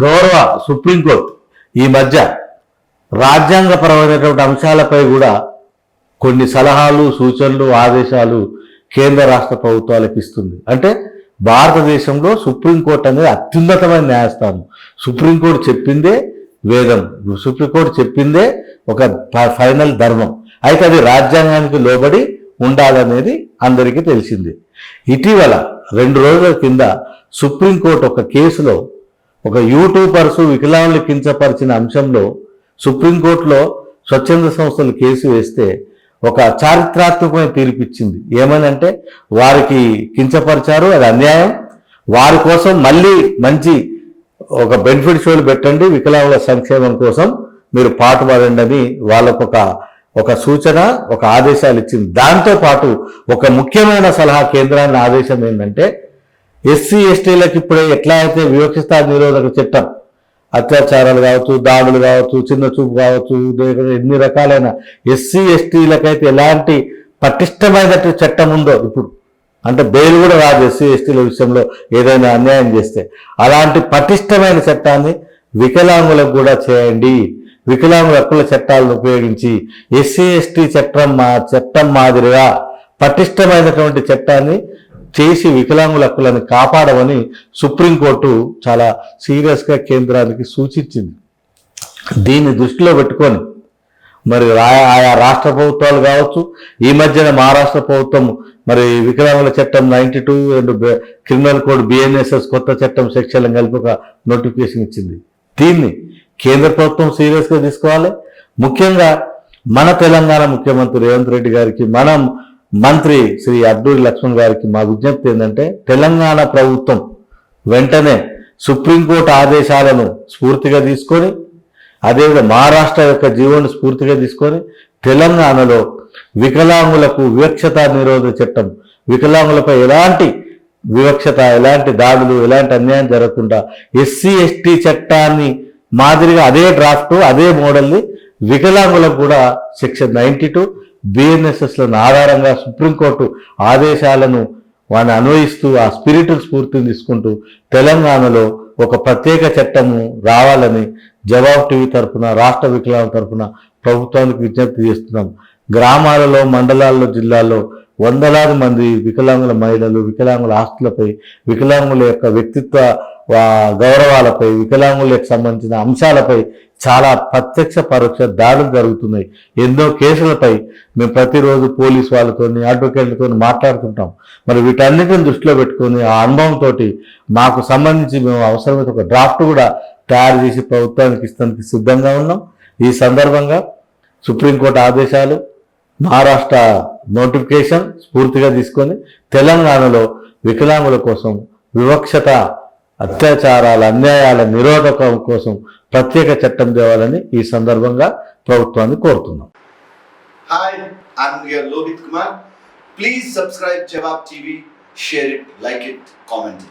గౌరవ సుప్రీంకోర్టు ఈ మధ్య రాజ్యాంగపరమైనటువంటి అంశాలపై కూడా కొన్ని సలహాలు సూచనలు ఆదేశాలు కేంద్ర రాష్ట్ర ప్రభుత్వాలకు ఇస్తుంది. అంటే భారతదేశంలో సుప్రీంకోర్టు అనేది అత్యున్నతమైన న్యాయస్థానం. సుప్రీంకోర్టు చెప్పిందే వేదం. సుప్రీంకోర్టు చెప్పిందే ఒక ఫైనల్ ధర్మం. అయితే అది రాజ్యాంగానికి లోబడి ఉండాలనేది అందరికీ తెలిసిందే. ఇటీవల రెండు రోజుల కింద సుప్రీంకోర్టు ఒక కేసులో ఒక యూట్యూబర్స్ వికలాంగులు కించపరిచిన అంశంలో సుప్రీంకోర్టులో స్వచ్ఛంద సంస్థలు కేసు వేస్తే ఒక చారిత్రాత్మకమైన తీర్పు ఇచ్చింది ఏమనంటే వారికి కించపరిచారు అది అన్యాయం. వారి కోసం మళ్ళీ మంచి ఒక బెనిఫిట్ షోలు పెట్టండి వికలాంగుల సంక్షేమం కోసం మీరు పాటుపడండి అని వాళ్ళకు ఒక ఒక సూచన ఒక ఆదేశాలు ఇచ్చింది. దాంతో పాటు ఒక ముఖ్యమైన సలహా కేంద్రాన్ని ఆదేశం ఏంటంటే ఎస్సీ ఎస్టీలకు ఇప్పుడే ఎట్లా అయితే వివక్షిత నిరోధక చట్టం అత్యాచారాలు కావచ్చు దాడులు కావచ్చు చిన్న చూపు కావచ్చు ఎన్ని రకాలైన ఎస్సీ ఎస్టీలకైతే ఎలాంటి పటిష్టమైనటువంటి చట్టం ఉందో ఇప్పుడు. అంటే బెయిల్ కూడా రాదు ఎస్సీ ఎస్టీల విషయంలో ఏదైనా అన్యాయం చేస్తే. అలాంటి పటిష్టమైన చట్టాన్ని వికలాంగులకు కూడా చేయండి. వికలాంగుల హక్కుల చట్టాలను ఉపయోగించి ఎస్సీ ఎస్టీ చట్టం మా చట్టం మాదిరిగా పటిష్టమైనటువంటి చట్టాన్ని చేసి వికలాంగుల హక్కులను కాపాడమని సుప్రీంకోర్టు చాలా సీరియస్గా కేంద్రానికి సూచించింది. దీన్ని దృష్టిలో పెట్టుకొని మరి ఆయా ఆయా రాష్ట్ర ప్రభుత్వాలు కావచ్చు ఈ మధ్యన మహారాష్ట్ర ప్రభుత్వం మరి వికలాంగుల చట్టం ninety two and criminal code BNSS కొత్త చట్టం సెక్షన్లను కలిపి ఒక నోటిఫికేషన్ ఇచ్చింది. దీన్ని కేంద్ర ప్రభుత్వం సీరియస్గా తీసుకోవాలి. ముఖ్యంగా మన తెలంగాణ ముఖ్యమంత్రి రేవంత్ రెడ్డి గారికి మనం మంత్రి శ్రీ అడ్డూరి లక్ష్మణ్ గారికి మా విజ్ఞప్తి ఏంటంటే తెలంగాణ ప్రభుత్వం వెంటనే సుప్రీంకోర్టు ఆదేశాలను స్ఫూర్తిగా తీసుకొని అదేవిధంగా మహారాష్ట్ర యొక్క జీవోను స్ఫూర్తిగా తీసుకొని తెలంగాణలో వికలాంగులకు వివక్షత నిరోధ చట్టం వికలాంగులపై ఎలాంటి వివక్షత ఎలాంటి దాడులు ఎలాంటి అన్యాయం జరగకుండా ఎస్సీ ఎస్టీ చట్టాన్ని మాదిరిగా అదే డ్రాఫ్ట్ అదే మోడల్ని వికలాంగులకు కూడా సెక్షన్ నైన్టీ టూ బిఎన్ఎస్ఎస్లను ఆధారంగా సుప్రీంకోర్టు ఆదేశాలను వాడిని అన్వయిస్తూ ఆ స్పిరిచువల్ స్ఫూర్తిని తీసుకుంటూ తెలంగాణలో ఒక ప్రత్యేక చట్టము రావాలని జవాబు టీవీ తరఫున రాష్ట్ర వికలాంగుల తరఫున ప్రభుత్వానికి విజ్ఞప్తి చేస్తున్నాం. గ్రామాలలో మండలాల్లో జిల్లాల్లో వందలాది మంది వికలాంగుల మహిళలు వికలాంగుల ఆస్తులపై వికలాంగుల యొక్క వ్యక్తిత్వ గౌరవాలపై వికలాంగులకు సంబంధించిన అంశాలపై చాలా ప్రత్యక్ష పరోక్ష దాడులు జరుగుతున్నాయి. ఎన్నో కేసులపై మేము ప్రతిరోజు పోలీస్ వాళ్ళతో అడ్వకేట్లతో మాట్లాడుతుంటాం. మరి వీటన్నిటిని దృష్టిలో పెట్టుకొని ఆ అనుభవంతో మాకు సంబంధించి మేము అవసరమైతే ఒక డ్రాఫ్ట్ కూడా తయారు చేసి ప్రభుత్వానికి ఇస్తానికి సిద్ధంగా ఉన్నాం. ఈ సందర్భంగా సుప్రీంకోర్టు ఆదేశాలు మహారాష్ట్ర నోటిఫికేషన్ స్ఫూర్తిగా తీసుకొని తెలంగాణలో వికలాంగుల కోసం వివక్షత అత్యాచారాల అన్యాయాల నిరోధకం కోసం ప్రత్యేక చట్టం తేవాలని ఈ సందర్భంగా ప్రభుత్వాన్ని కోరుతున్నాం. Hi Lohith Kumar please subscribe Jawab TV share it like it comment